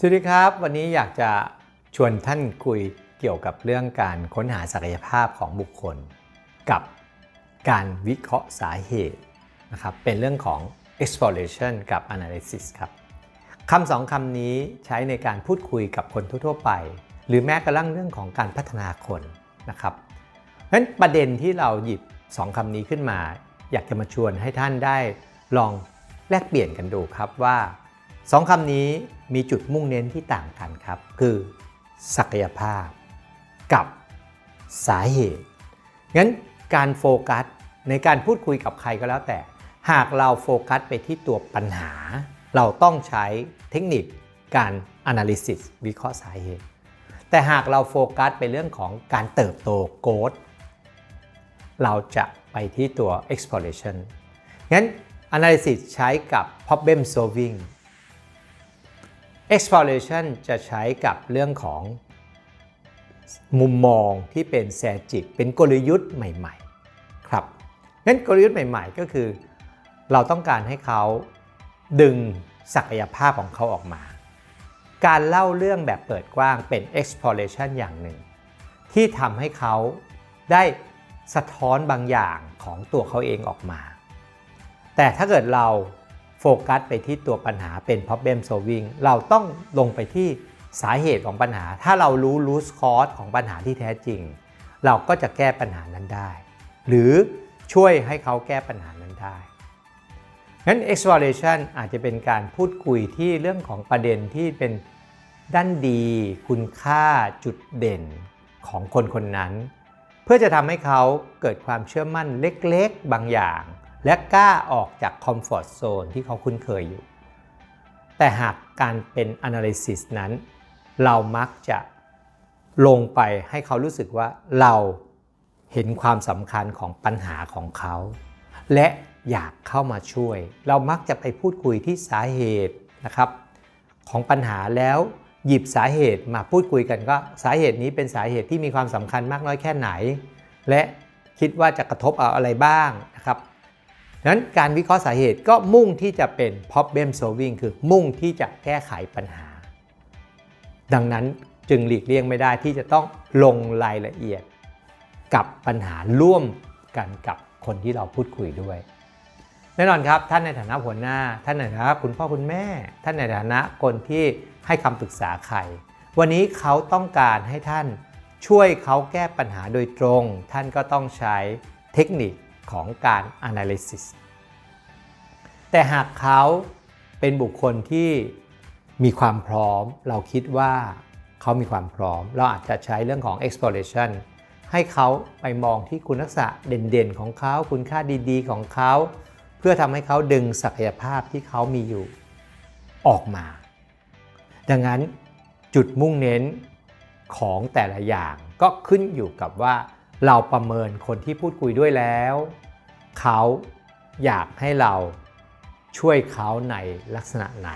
สวัสดีครับ วันนี้อยากจะชวนท่านคุยเกี่ยวกับเรื่องการค้นหาศักยภาพของบุคคล กับการวิเคราะห์สาเหตุนะครับเป็นเรื่องของ exploration กับ analysis ครับคำสองคำนี้ใช้ในการพูดคุยกับคนทั่วๆไป หรือแม้กระทั่งเรื่องของการพัฒนาคนนะครับเพราะฉะนั้นประเด็นที่เราหยิบสองคำนี้ขึ้นมา อยากจะมาชวนให้ท่านได้ลองแลกเปลี่ยนกันดูครับว่า สองคำนี้มีจุดมุ่งเน้นที่ต่างกันครับ คือ ศักยภาพ กับสาเหตุ งั้นการโฟกัสในการพูดคุยกับใครก็แล้วแต่ หากเราโฟกัสไปที่ตัวปัญหา เราต้องใช้เทคนิคการ analysis วิเคราะห์สาเหตุ แต่หากเราโฟกัสไปเรื่องของการเติบโต growth เราจะไปที่ตัว exploration งั้น analysis ใช้กับ problem solving exploration จะใช้กับเรื่องของมุมมองที่เป็นแซจิกเป็นกลยุทธ์ใหม่ๆ ครับงั้นกลยุทธ์ใหม่ๆ ก็คือ เราต้องการให้เขาดึงศักยภาพของเขาออกมา การเล่าเรื่องแบบเปิดกว้างเป็น exploration อย่างหนึ่ง ที่ทำให้เขาได้สะท้อนบางอย่างของตัวเขาเองออกมา แต่ถ้าเกิดเรา กัสไปที่ตัวปัญหาเป็น problem solving เราต้องลงไปที่สาเหตุของปัญหา ถ้าเรารู้ root cause ของปัญหาที่แท้จริง เราก็จะแก้ปัญหานั้นได้ หรือช่วยให้เขาแก้ปัญหานั้นได้งั้น exploration อาจจะเป็นการพูดคุยที่เรื่องของประเด็นที่เป็นด้านดี คุณค่าจุดเด่นของคนคนนั้น เพื่อจะทำให้เขาเกิดความเชื่อมั่นเล็กๆบางอย่าง และกล้าออกจากคอมฟอร์ทโซนที่เขาคุ้นเคยอยู่ แต่หากการเป็น analysis นั้น เรามักจะลงไปให้เขารู้สึกว่าเราเห็นความสำคัญของปัญหาของเขา และอยากเข้ามาช่วย เรามักจะไปพูดคุยที่สาเหตุนะครับ ของปัญหาแล้วหยิบสาเหตุมาพูดคุยกันก็สาเหตุนี้เป็นสาเหตุที่มีความสำคัญมากน้อยแค่ไหน และคิดว่าจะกระทบเอาอะไรบ้างนะครับ นั้นการวิเคราะห์สาเหตุก็มุ่งที่จะเป็น problem solving คือมุ่งที่จะแก้ไขปัญหา ดังนั้นจึงหลีกเลี่ยงไม่ได้ที่จะต้องลงรายละเอียด กับปัญหาร่วมกันกับคนที่เราพูดคุยด้วย แน่นอนครับ ท่านในฐานะหัวหน้า ท่านในฐานะคุณพ่อคุณแม่ ท่านในฐานะคนที่ให้คำปรึกษาใคร วันนี้เขาต้องการให้ท่านช่วยเขาแก้ปัญหาโดยตรง ท่านก็ต้องใช้เทคนิค ของการ analysis แต่หากเขาเป็นบุคคลที่มีความพร้อม เราคิดว่าเขามีความพร้อม เราอาจจะใช้เรื่องของ exploration ให้เขาไปมองที่คุณลักษณะเด่นๆ ของเขา คุณค่าดีๆ ของเขา เพื่อทำให้เขาดึงศักยภาพที่เขามีอยู่ออกมา ดังนั้นจุดมุ่งเน้นของแต่ละอย่างก็ขึ้นอยู่กับว่า เราประเมินคนที่พูดคุยด้วยแล้ว เขาอยากให้เราช่วยเขาในลักษณะไหน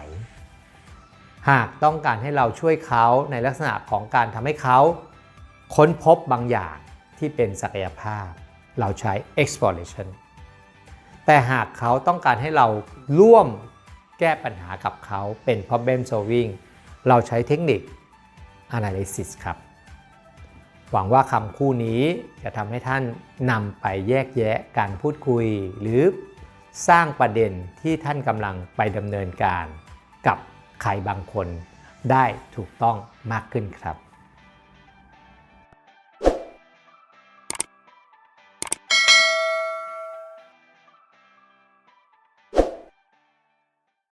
หากต้องการให้เราช่วยเขาในลักษณะของการทำให้เขาค้นพบบางอย่างที่เป็นศักยภาพ เราใช้ exploration แต่หากเขาต้องการให้เราร่วมแก้ปัญหากับเขาเป็น problem solving เราใช้เทคนิค analysis ครับ หวังว่าคำคู่นี้จะทำให้ท่านนำไปแยกแยะการพูดคุย หรือสร้างประเด็นที่ท่านกำลังไปดำเนินการ กับใครบางคนได้ถูกต้องมากขึ้นครับ